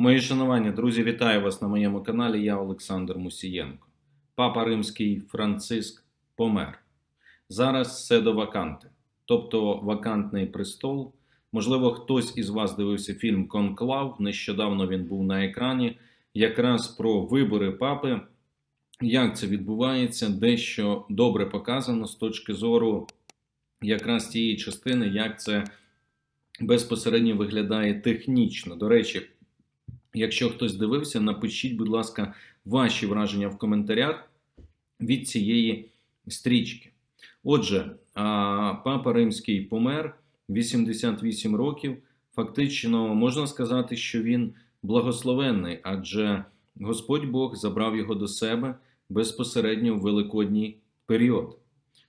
Мої шанування, друзі, вітаю вас на моєму каналі. Я Олександр Мусієнко. Папа Римський Франциск помер. Зараз седо ваканте, тобто вакантний престол. Можливо, хтось із вас дивився фільм Конклав. Нещодавно він був на екрані, якраз про вибори папи. Як це відбувається, дещо добре показано з точки зору якраз тієї частини, як це безпосередньо виглядає технічно. До речі, якщо хтось дивився, напишіть, будь ласка, ваші враження в коментарях від цієї стрічки. Отже, папа Римський помер 88 років. Фактично, можна сказати, що він благословенний, адже Господь Бог забрав його до себе безпосередньо в великодній період.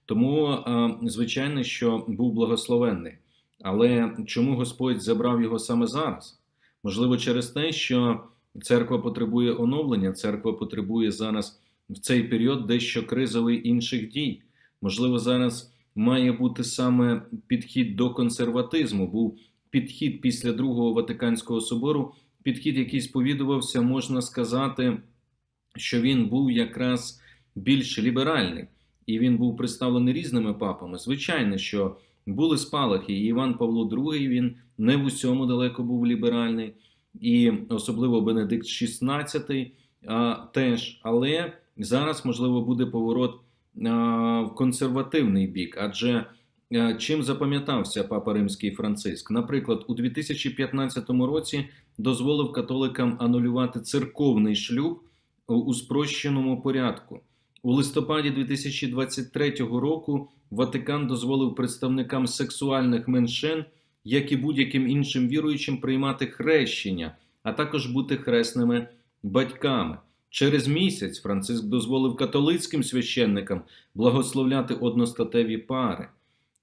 Тому, звичайно, що був благословенний. Але чому Господь забрав його саме зараз? Можливо, через те, що церква потребує оновлення, церква потребує зараз в цей період дещо кризовий інших дій. Можливо, зараз має бути саме підхід до консерватизму, був підхід після Другого Ватиканського собору, підхід, який сповідувався, можна сказати, що він був якраз більш ліберальний, і він був представлений різними папами. Звичайно, що були спалахи, і Іван Павло II, він не в усьому далеко був ліберальний, і особливо Бенедикт XVI теж. Але зараз, можливо, буде поворот в консервативний бік, адже чим запам'ятався Папа Римський Франциск? Наприклад, у 2015 році дозволив католикам анулювати церковний шлюб у спрощеному порядку. У листопаді 2023 року Ватикан дозволив представникам сексуальних меншин, як і будь-яким іншим віруючим, приймати хрещення, а також бути хресними батьками. Через місяць Франциск дозволив католицьким священникам благословляти одностатеві пари.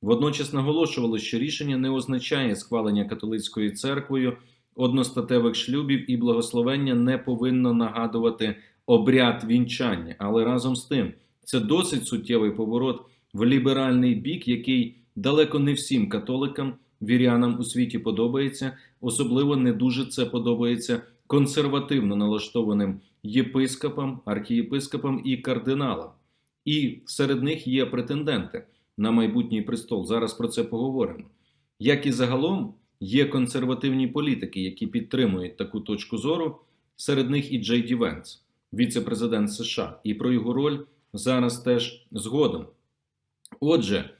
Водночас наголошувало, що рішення не означає схвалення католицькою церквою одностатевих шлюбів і благословення не повинно нагадувати обряд вінчання. Але разом з тим це досить суттєвий поворот в ліберальний бік, який далеко не всім католикам, вірянам у світі подобається. Особливо не дуже це подобається консервативно налаштованим єпископам, архієпископам і кардиналам. І серед них є претенденти на майбутній престол. Зараз про це поговоримо. Як і загалом є консервативні політики, які підтримують таку точку зору. Серед них і Джей Ді Венс, віце-президент США, і про його роль зараз теж згодом. Отже,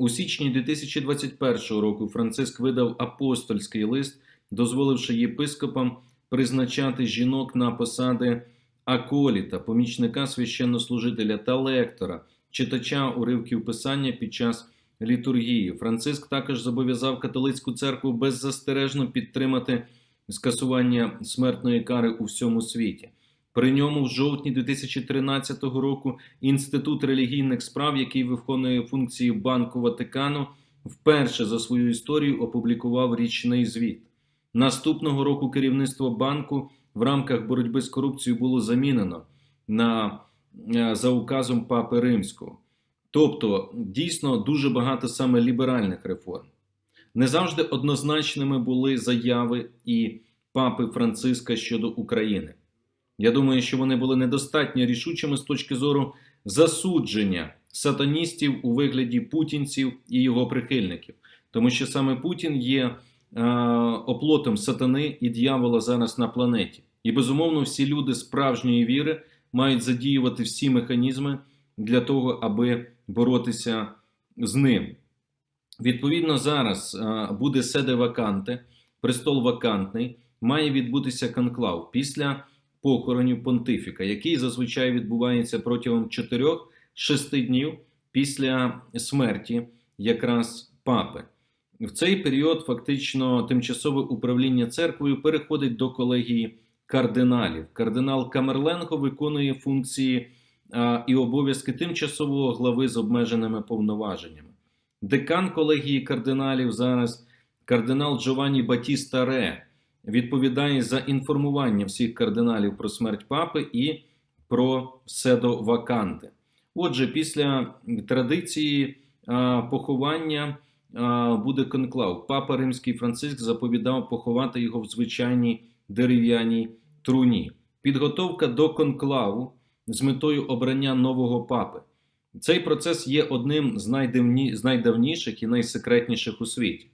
у січні 2021 року Франциск видав апостольський лист, дозволивши єпископам призначати жінок на посади аколіта, помічника священнослужителя та лектора, читача уривків писання під час літургії. Франциск також зобов'язав католицьку церкву беззастережно підтримати скасування смертної кари у всьому світі. При ньому в жовтні 2013 року Інститут релігійних справ, який виконує функції Банку Ватикану, вперше за свою історію опублікував річний звіт. Наступного року керівництво банку в рамках боротьби з корупцією було замінено на за указом Папи Римського. Тобто, дійсно дуже багато саме ліберальних реформ. Не завжди однозначними були заяви і папи Франциска щодо України. Я думаю, що вони були недостатньо рішучими з точки зору засудження сатаністів у вигляді путінців і його прихильників, тому що саме Путін є е, оплотом сатани і дьявола зараз на планеті. І безумовно, всі люди справжньої віри мають задіювати всі механізми для того, аби боротися з ним. Відповідно, зараз е, буде седе ваканте, престол вакантний, має відбутися конклав після похоронів понтифіка, який зазвичай відбувається протягом 4-6 днів після смерті якраз папи. В цей період фактично тимчасове управління церквою переходить до колегії кардиналів. Кардинал Камерленго виконує функції а, і обов'язки тимчасового глави з обмеженими повноваженнями. Декан колегії кардиналів зараз кардинал Джованні Батіста Ре відповідає за інформування всіх кардиналів про смерть папи і про седо ваканти. Отже, після традиції поховання буде конклав. Папа Римський Франциск заповідав поховати його в звичайній дерев'яній труні. Підготовка до конклаву з метою обрання нового папи. Цей процес є одним з найдавніших і найсекретніших у світі.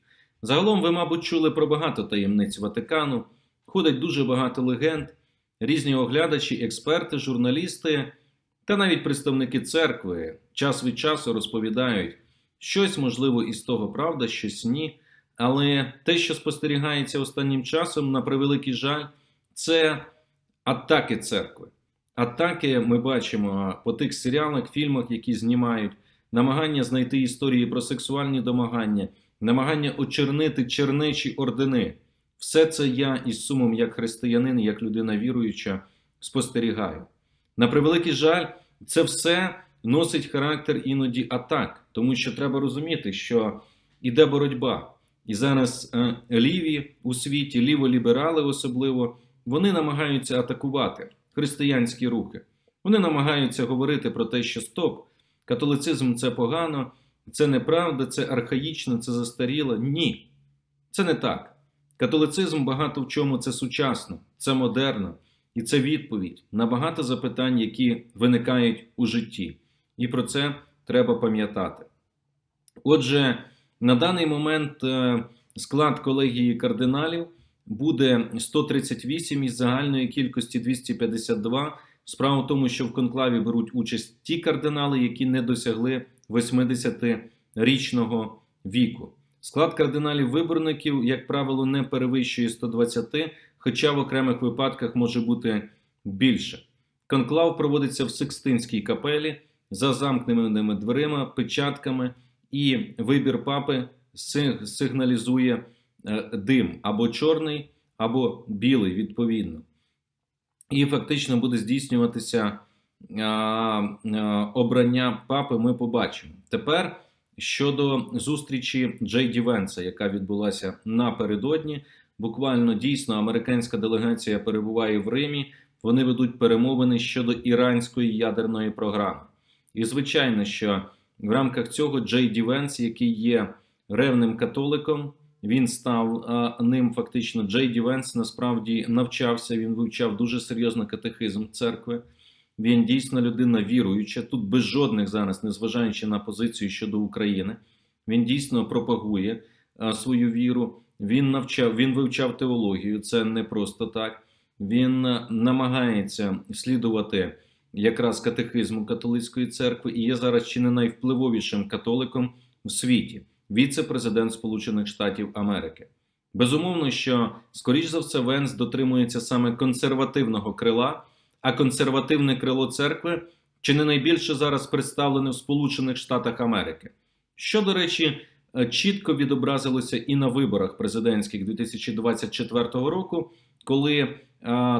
Загалом, ви, мабуть, чули про багато таємниць Ватикану, ходить дуже багато легенд, різні оглядачі, експерти, журналісти та навіть представники церкви час від часу розповідають щось, можливо, із того правда, щось ні. Але те, що спостерігається останнім часом, на превеликий жаль, це атаки церкви. Атаки ми бачимо по тих серіалах, фільмах, які знімають, намагання знайти історії про сексуальні домагання, намагання очернити чернечі ордени. Все це я із сумом, як християнин, як людина віруюча, спостерігаю. На превеликий жаль, це все носить характер іноді атак, тому що треба розуміти, що іде боротьба. І зараз е, ліві у світі, ліволіберали особливо, вони намагаються атакувати християнські рухи. Вони намагаються говорити про те, що стоп, католицизм це погано, це неправда, це архаїчно, це застаріло. Ні, це не так. Католицизм багато в чому це сучасно, це модерно, і це відповідь на багато запитань, які виникають у житті. І про це треба пам'ятати. Отже, на даний момент е, склад колегії кардиналів буде 138 із загальної кількості 252. Справа в тому, що в конклаві беруть участь ті кардинали, які не досягли 80-річного віку. Склад кардиналів-виборників, як правило, не перевищує 120, хоча в окремих випадках може бути більше. Конклав проводиться в Сикстинській капелі за замкненими дверима, печатками, і вибір папи сигналізує дим або чорний, або білий, відповідно. І фактично буде здійснюватися а, а, обрання папи. Ми побачимо. Тепер щодо зустрічі Джей Ді Венса, яка відбулася напередодні. Буквально дійсно американська делегація перебуває в Римі. Вони ведуть перемовини щодо іранської ядерної програми. І звичайно, що в рамках цього Джей Ді Венс, який є ревним католиком, він став а, ним фактично. Джей Ді Венс насправді навчався. Він вивчав дуже серйозно катехизм церкви. Він дійсно людина віруюча. Тут без жодних зараз, незважаючи на позицію щодо України, він дійсно пропагує а, свою віру. Він навчав, він вивчав теологію. Це не просто так. Він намагається слідувати якраз катехизму католицької церкви і є зараз чи не найвпливовішим католиком в світі віце-президент Сполучених Штатів Америки. Безумовно, що, скоріш за все, Венс дотримується саме консервативного крила, а консервативне крило церкви чи не найбільше зараз представлене в Сполучених Штатах Америки, що, до речі, чітко відобразилося і на виборах президентських 2024 року, коли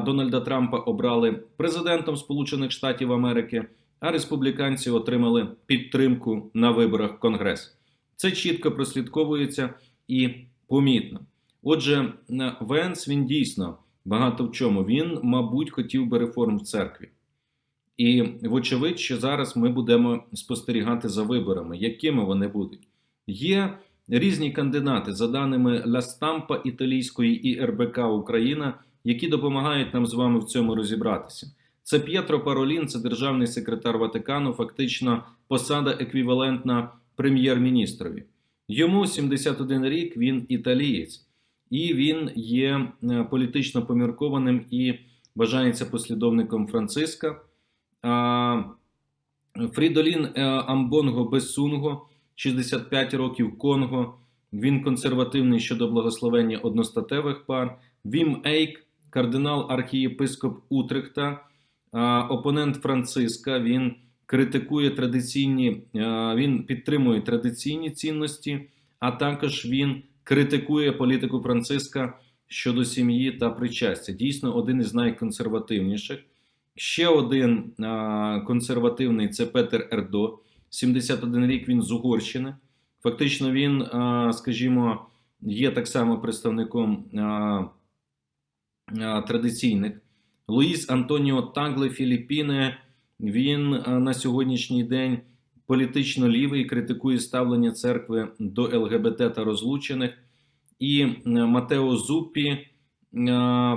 Дональда Трампа обрали президентом Сполучених Штатів Америки, а республіканці отримали підтримку на виборах в Конгрес. Це чітко прослідковується і помітно. Отже, Венс він дійсно багато в чому. Він, мабуть, хотів би реформ в церкві. І, вочевидь, що зараз ми будемо спостерігати за виборами, якими вони будуть. Є різні кандидати, за даними Ла Стампа італійської і РБК Україна, які допомагають нам з вами в цьому розібратися. Це П'єтро Паролін, це державний секретар Ватикану, фактично посада еквівалентна прем'єр-міністрові. Йому 71 рік, він італієць, і він є політично поміркованим і вважається послідовником Франциска. Фрідолін Амбонго Бесунго, 65 років Конго. Він консервативний щодо благословення одностатевих пар. Вім Ейк, кардинал архієпископ Утрехта, опонент Франциска. Він критикує традиційні, він підтримує традиційні цінності, а також він критикує політику Франциска щодо сім'ї та причастя. Дійсно, один із найконсервативніших. Ще один консервативний це Петер Ердо, 71 рік. Він з Угорщини. Фактично, він, скажімо, є так само представником традиційних. Луїс Антоніо Тагле Філіппіни. Він на сьогоднішній день політично лівий, критикує ставлення церкви до ЛГБТ та розлучених. І Матео Зуппі,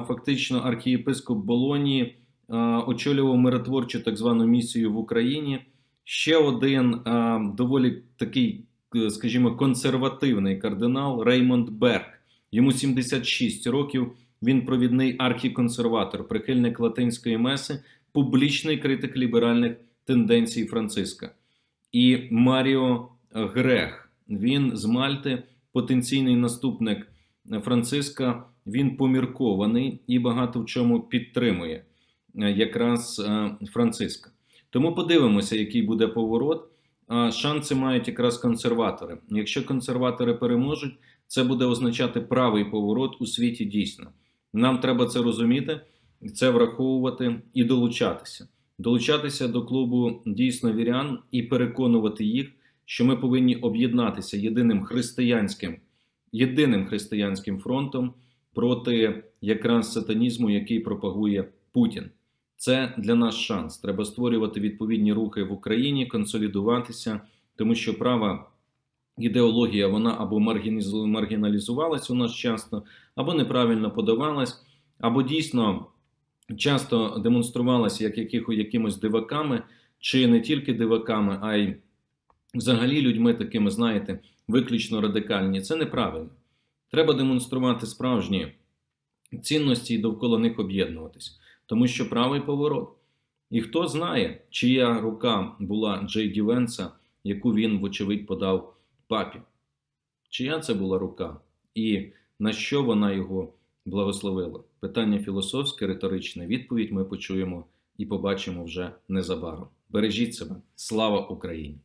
фактично архієпископ Болонії е, очолював миротворчу так звану місію в Україні. Ще один е, доволі такий, е, скажімо, консервативний кардинал Реймонд Берг. Йому 76 років. Він провідний архіконсерватор, прихильник латинської меси, публічний критик ліберальних тенденцій Франциска. І Маріо Грех. Він з Мальти, потенційний наступник Франциска. Він поміркований і багато в чому підтримує е, якраз е, Франциска. Тому подивимося, який буде поворот. Шанси мають якраз консерватори. Якщо консерватори переможуть, це буде означати правий поворот у світі дійсно. Нам треба це розуміти, це враховувати і долучатися. Долучатися до клубу дійсно вірян і переконувати їх, що ми повинні об'єднатися єдиним християнським, єдиним християнським фронтом проти якраз сатанізму, який пропагує Путін. Це для нас шанс. Треба створювати відповідні рухи в Україні, консолідуватися, тому що права ідеологія вона або маргіналізувалась у нас часто, або неправильно подавалась, або дійсно часто демонструвалася як яких, якимось диваками, чи не тільки диваками, а й взагалі людьми такими, знаєте, виключно радикальні. Це неправильно. Треба демонструвати справжні цінності і довкола них об'єднуватись, тому що правий поворот. І хто знає, чия рука була Джей Ді Венса, яку він, вочевидь, подав папі. Чия це була рука, і на що вона його благословила? Питання філософське, риторичне. Відповідь ми почуємо і побачимо вже незабаром. Бережіть себе. Слава Україні!